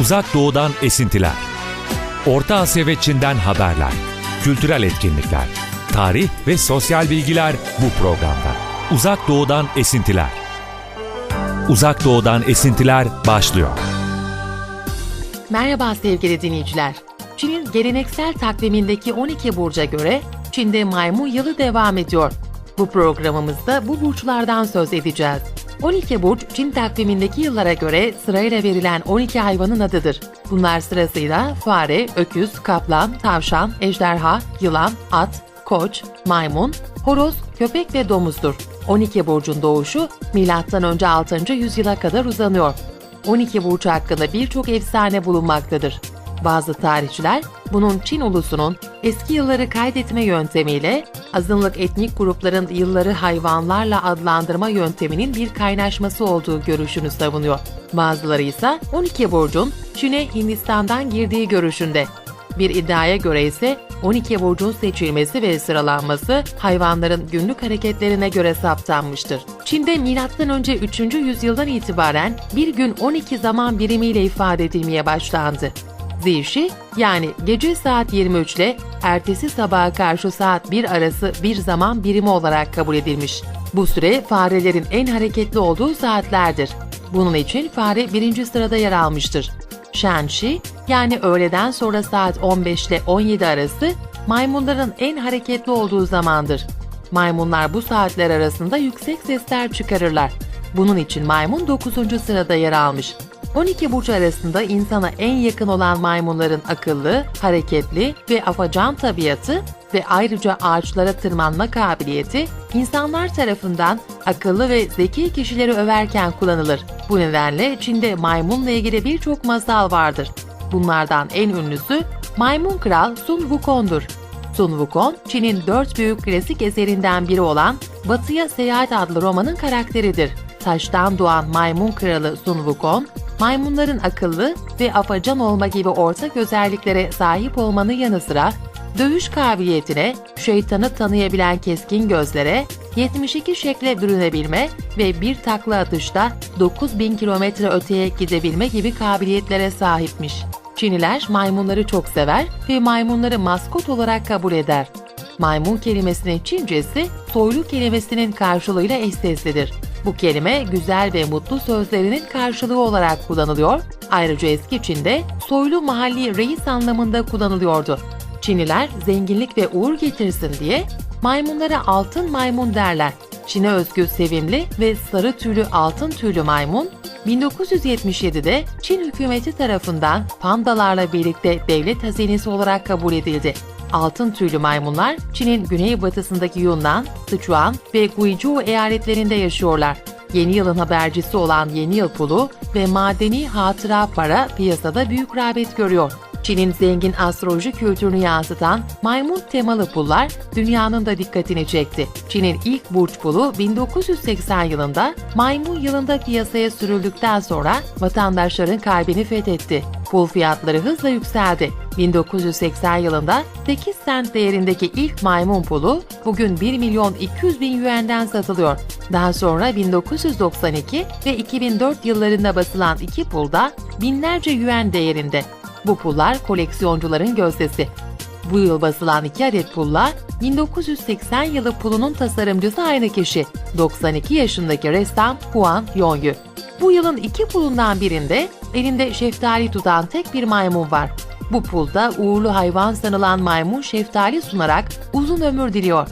Uzak Doğu'dan esintiler. Orta Asya ve Çin'den haberler. Kültürel etkinlikler. Tarih ve sosyal bilgiler bu programda. Uzak Doğu'dan esintiler. Uzak Doğu'dan esintiler başlıyor. Merhaba sevgili dinleyiciler. Çin'in geleneksel takvimindeki 12 burca göre Çin'de maymun yılı devam ediyor. Bu programımızda bu burçlardan söz edeceğiz. 12 burç Çin takvimindeki yıllara göre sırayla verilen 12 hayvanın adıdır. Bunlar sırasıyla fare, öküz, kaplan, tavşan, ejderha, yılan, at, koç, maymun, horoz, köpek ve domuzdur. 12 burcun doğuşu M.Ö. 6. yüzyıla kadar uzanıyor. 12 burç hakkında birçok efsane bulunmaktadır. Bazı tarihçiler bunun Çin ulusunun eski yılları kaydetme yöntemiyle azınlık etnik grupların yılları hayvanlarla adlandırma yönteminin bir kaynaşması olduğu görüşünü savunuyor. Bazıları ise 12 burcun Çin'e Hindistan'dan girdiği görüşünde. Bir iddiaya göre ise 12 burcun seçilmesi ve sıralanması hayvanların günlük hareketlerine göre saptanmıştır. Çin'de M.Ö. 3. yüzyıldan itibaren bir gün 12 zaman birimiyle ifade edilmeye başlandı. Zişi yani gece saat 23 ile ertesi sabaha karşı saat 1 arası bir zaman birimi olarak kabul edilmiş. Bu süre farelerin en hareketli olduğu saatlerdir. Bunun için fare birinci sırada yer almıştır. Shenxi yani öğleden sonra saat 15 ile 17 arası maymunların en hareketli olduğu zamandır. Maymunlar bu saatler arasında yüksek sesler çıkarırlar. Bunun için maymun 9. sırada yer almış. 12 burç arasında insana en yakın olan maymunların akıllı, hareketli ve afacan tabiatı ve ayrıca ağaçlara tırmanma kabiliyeti insanlar tarafından akıllı ve zeki kişileri överken kullanılır. Bu nedenle Çin'de maymunla ilgili birçok masal vardır. Bunlardan en ünlüsü Maymun Kral Sun Wukong'dur. Sun Wukong, Çin'in dört büyük klasik eserinden biri olan Batıya Seyahat adlı romanın karakteridir. Taştan doğan maymun kralı Sun Wukong, maymunların akıllı ve afacan olma gibi ortak özelliklere sahip olmanın yanı sıra dövüş kabiliyetine, şeytanı tanıyabilen keskin gözlere, 72 şekle bürünebilme ve bir takla atışta 9000 kilometre öteye gidebilme gibi kabiliyetlere sahipmiş. Çiniler maymunları çok sever ve maymunları maskot olarak kabul eder. Maymun kelimesinin Çincesi soylu kelimesinin karşılığıyla eşsizlidir. Bu kelime güzel ve mutlu sözlerinin karşılığı olarak kullanılıyor. Ayrıca eski Çin'de soylu mahalli reis anlamında kullanılıyordu. Çinliler zenginlik ve uğur getirsin diye maymunlara altın maymun derler. Çin'e özgü sevimli ve sarı tüylü altın tüylü maymun 1977'de Çin hükümeti tarafından pandalarla birlikte devlet hazinesi olarak kabul edildi. Altın tüylü maymunlar Çin'in güneybatısındaki Yunnan, Sichuan ve Guizhou eyaletlerinde yaşıyorlar. Yeni yılın habercisi olan Yeni Yıl Pulu ve madeni hatıra para piyasada büyük rağbet görüyor. Çin'in zengin astroloji kültürünü yansıtan maymun temalı pullar dünyanın da dikkatini çekti. Çin'in ilk burç pulu 1980 yılında maymun yılında piyasaya sürüldükten sonra vatandaşların kalbini fethetti. Pul fiyatları hızla yükseldi. 1980 yılında 8 sent değerindeki ilk maymun pulu bugün 1 milyon 200 bin yuan'den satılıyor. Daha sonra 1992 ve 2004 yıllarında basılan iki pulda binlerce yuan değerinde. Bu pullar koleksiyoncuların gözdesi. Bu yıl basılan iki adet pulla 1980 yılı pulunun tasarımcısı aynı kişi, 92 yaşındaki ressam Huan Yongyu. Bu yılın iki pulundan birinde elinde şeftali tutan tek bir maymun var. Bu pulda uğurlu hayvan sanılan maymun şeftali sunarak uzun ömür diliyor.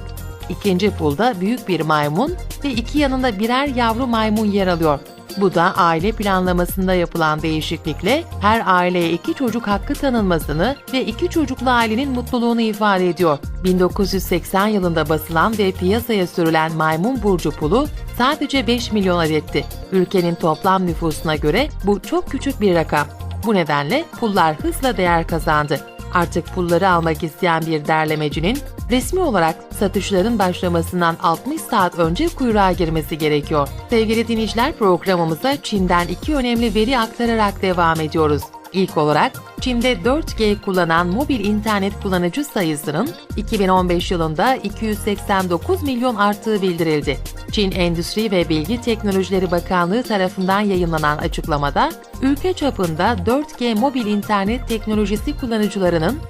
İkinci pulda büyük bir maymun ve iki yanında birer yavru maymun yer alıyor. Bu da aile planlamasında yapılan değişiklikle her aileye iki çocuk hakkı tanınmasını ve iki çocuklu ailenin mutluluğunu ifade ediyor. 1980 yılında basılan ve piyasaya sürülen maymun burcu pulu sadece 5 milyon adetti. Ülkenin toplam nüfusuna göre bu çok küçük bir rakam. Bu nedenle pullar hızla değer kazandı. Artık pulları almak isteyen bir derlemecinin resmi olarak satışların başlamasından 60 saat önce kuyruğa girmesi gerekiyor. Sevgili dinleyiciler programımıza Çin'den iki önemli veri aktararak devam ediyoruz. İlk olarak Çin'de 4G kullanan mobil internet kullanıcı sayısının 2015 yılında 289 milyon arttığı bildirildi. Çin Endüstri ve Bilgi Teknolojileri Bakanlığı tarafından yayınlanan açıklamada, ülke çapında 4G mobil internet teknolojisi kullanıcılarının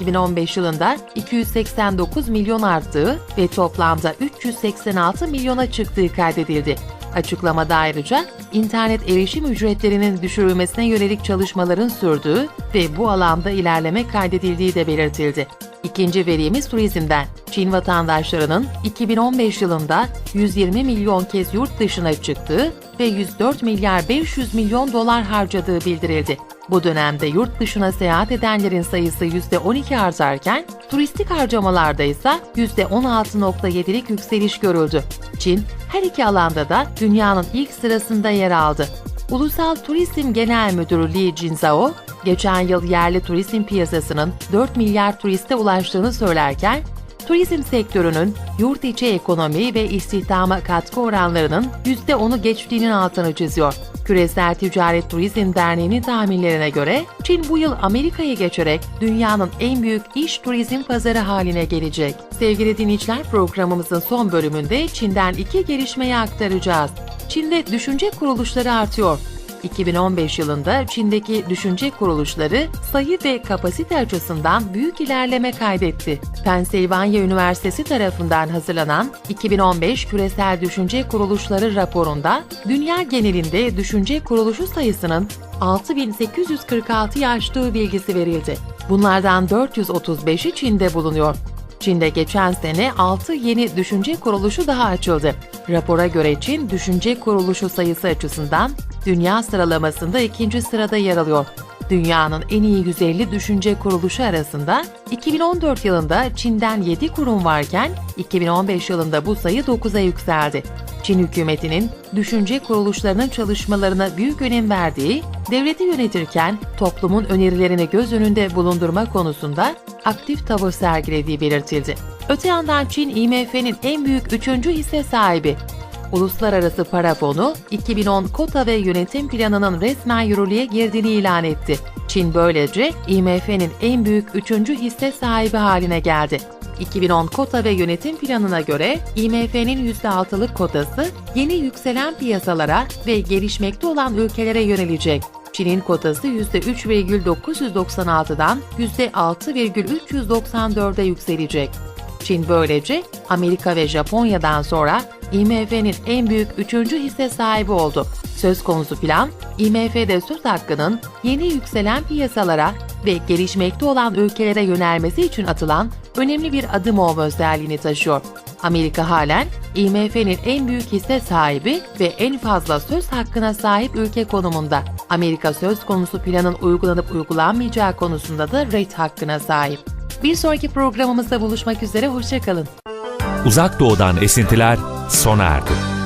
2015 yılında 289 milyon arttığı ve toplamda 386 milyona çıktığı kaydedildi. Açıklamada ayrıca internet erişim ücretlerinin düşürülmesine yönelik çalışmaların sürdüğü ve bu alanda ilerleme kaydedildiği de belirtildi. İkinci verimiz turizmden. Çin vatandaşlarının 2015 yılında 120 milyon kez yurt dışına çıktığı ve 104 milyar 500 milyon dolar harcadığı bildirildi. Bu dönemde yurt dışına seyahat edenlerin sayısı %12 artarken, turistik harcamalarda ise %16.7'lik yükseliş görüldü. Çin, her iki alanda da dünyanın ilk sırasında yer aldı. Ulusal Turizm Genel Müdürü Li Jinzhao, geçen yıl yerli turizm piyasasının 4 milyar turiste ulaştığını söylerken, turizm sektörünün yurt içi ekonomi ve istihdama katkı oranlarının %10'u geçtiğinin altını çiziyor. Küresel Ticaret Turizm Derneği'nin tahminlerine göre Çin bu yıl Amerika'yı geçerek dünyanın en büyük iş turizm pazarı haline gelecek. Sevgili dinleyiciler programımızın son bölümünde Çin'den iki gelişmeyi aktaracağız. Çin'de düşünce kuruluşları artıyor. 2015 yılında Çin'deki düşünce kuruluşları sayı ve kapasite açısından büyük ilerleme kaydetti. Pennsylvania Üniversitesi tarafından hazırlanan 2015 Küresel Düşünce Kuruluşları raporunda dünya genelinde düşünce kuruluşu sayısının 6846'yı aştığı bilgisi verildi. Bunlardan 435'i Çin'de bulunuyor. Çin'de geçen sene 6 yeni düşünce kuruluşu daha açıldı. Rapora göre Çin düşünce kuruluşu sayısı açısından dünya sıralamasında ikinci sırada yer alıyor. Dünyanın en iyi 150 düşünce kuruluşu arasında 2014 yılında Çin'den 7 kurum varken 2015 yılında bu sayı 9'a yükseldi. Çin hükümetinin düşünce kuruluşlarının çalışmalarına büyük önem verdiği, devleti yönetirken toplumun önerilerini göz önünde bulundurma konusunda aktif tavır sergilediği belirtildi. Öte yandan Çin IMF'nin en büyük üçüncü hisse sahibi. Uluslararası Para Fonu 2010 kota ve yönetim planının resmen yürürlüğe girdiğini ilan etti. Çin böylece IMF'nin en büyük üçüncü hisse sahibi haline geldi. 2010 kota ve yönetim planına göre IMF'nin %6'lık kotası yeni yükselen piyasalara ve gelişmekte olan ülkelere yönelecek. Çin'in kotası %3,996'dan %6,394'e yükselecek. Çin böylece Amerika ve Japonya'dan sonra IMF'nin en büyük üçüncü hisse sahibi oldu. Söz konusu plan, IMF'de söz hakkının yeni yükselen piyasalara ve gelişmekte olan ülkelere yönelmesi için atılan önemli bir adım olma özelliğini taşıyor. Amerika halen IMF'nin en büyük hisse sahibi ve en fazla söz hakkına sahip ülke konumunda. Amerika söz konusu planın uygulanıp uygulanmayacağı konusunda da ret hakkına sahip. Bir sonraki programımızda buluşmak üzere, hoşçakalın. Uzak Doğu'dan esintiler sona erdi.